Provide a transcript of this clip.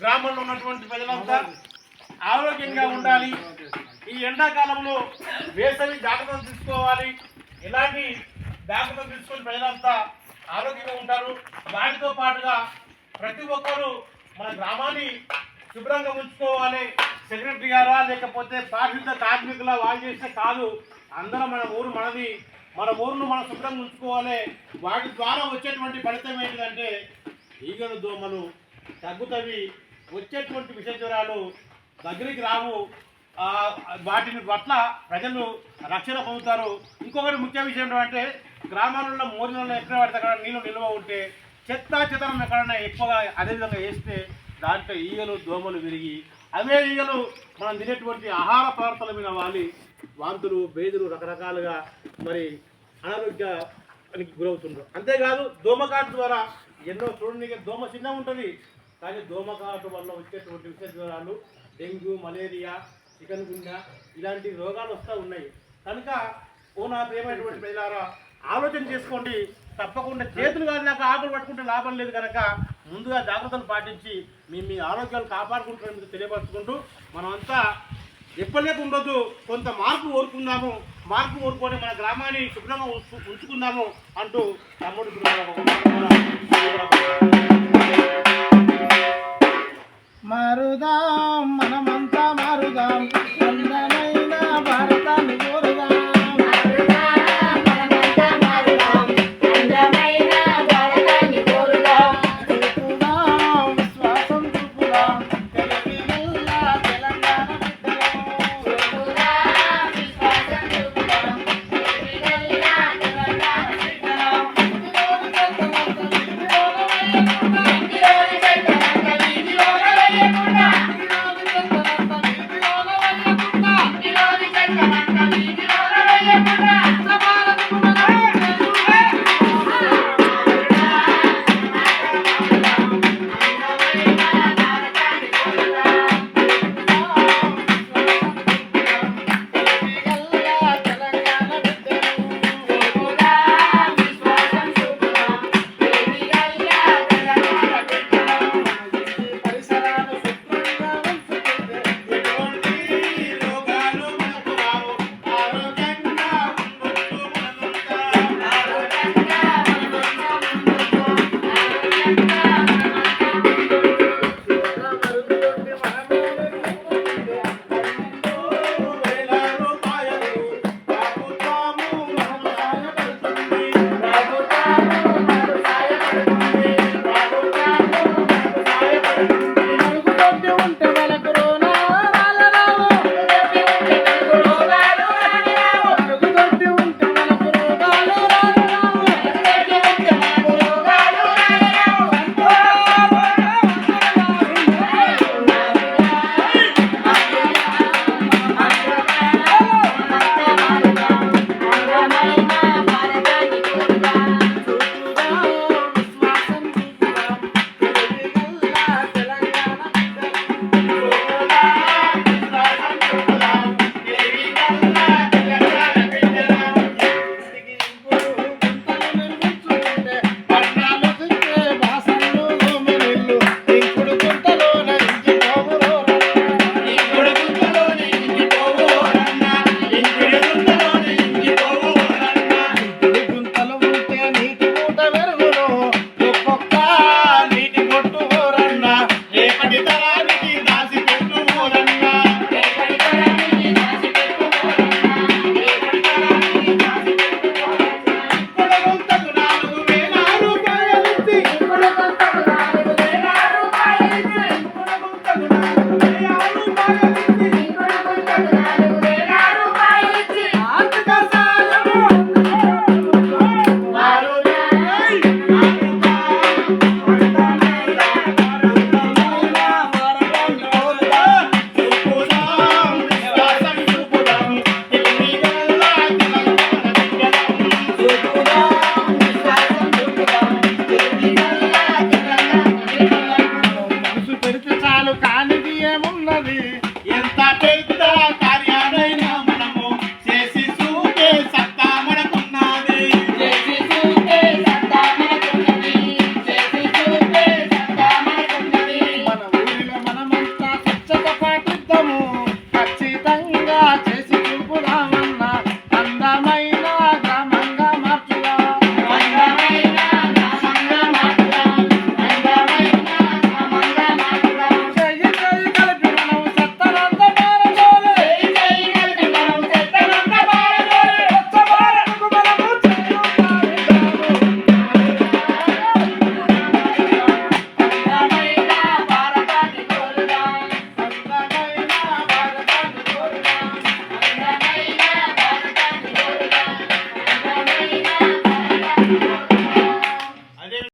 గ్రామంలో ఉన్నటువంటి ప్రజలంతా ఆరోగ్యంగా ఉండాలి. ఈ ఎండాకాలంలో వేసవి జాగ్రత్తలు తీసుకోవాలి. ఇలాంటి జాగ్రత్తలు తీసుకొని ప్రజలంతా ఆరోగ్యంగా ఉంటారు. వాటితో పాటుగా ప్రతి ఒక్కరూ మన గ్రామాన్ని శుభ్రంగా ఉంచుకోవాలి. సెక్రటరీ గారా లేకపోతే పారిశుద్ధ కార్మికుల వాళ్ళు చేస్తే కాదు. అందరం మన ఊరు మనది. మన ఊరును మనం శుభ్రంగా ఉంచుకోవాలి. వాటి ద్వారా వచ్చేటువంటి ఫలితం ఏంటంటే ఈగలు దోమలు తగ్గుతవి. వచ్చేటువంటి విష జ్వరాలు దగ్గరికి రావు. వాటిని పట్ల ప్రజలు రక్షణ పొందుతారు. ఇంకొకటి ముఖ్య విషయం ఏంటంటే గ్రామాలలో మోరిలలో ఎక్కడ పడితే అక్కడ నీళ్ళు నిల్వ ఉంటే చెత్త చెతనం ఎక్కడైనా ఎక్కువగా అదేవిధంగా వేస్తే దాంట్లో ఈగలు దోమలు విరిగి అవే ఈగలు మనం తినేటువంటి ఆహార పదార్థాల మీద వాలి. వాంతులు బేదులు రకరకాలుగా మరి అనారోగ్యానికి గురవుతుండ్రు. అంతేకాదు దోమకాటు ద్వారా ఎన్నో చూడండి దోమ చిన్న ఉంటుంది. కానీ దోమకాటు వల్ల వచ్చేటువంటి విష జ్వరాలు డెంగ్యూ మలేరియా చికెన్ గుండె ఇలాంటి రోగాలు వస్తూ ఉన్నాయి. కనుక ఓ నా ప్రేమైనటువంటి ప్రజలారా ఆలోచన చేసుకోండి. తప్పకుండా చేతులు కాదు ఆకులు పట్టుకుంటే లాభం లేదు కనుక ముందుగా జాగ్రత్తలు పాటించి మీ మీ ఆరోగ్యాలు కాపాడుకుంటారని మీకు తెలియపరచుకుంటూ మనమంతా ఎప్పటికీ ఉండొద్దు. కొంత మార్పు కోరుకుందాము. మార్పు కోరుకొని మన గ్రామాన్ని శుభ్రంగా ఉంచు- ఉంచుకుందాము అంటూ తమ్ముడు மருதா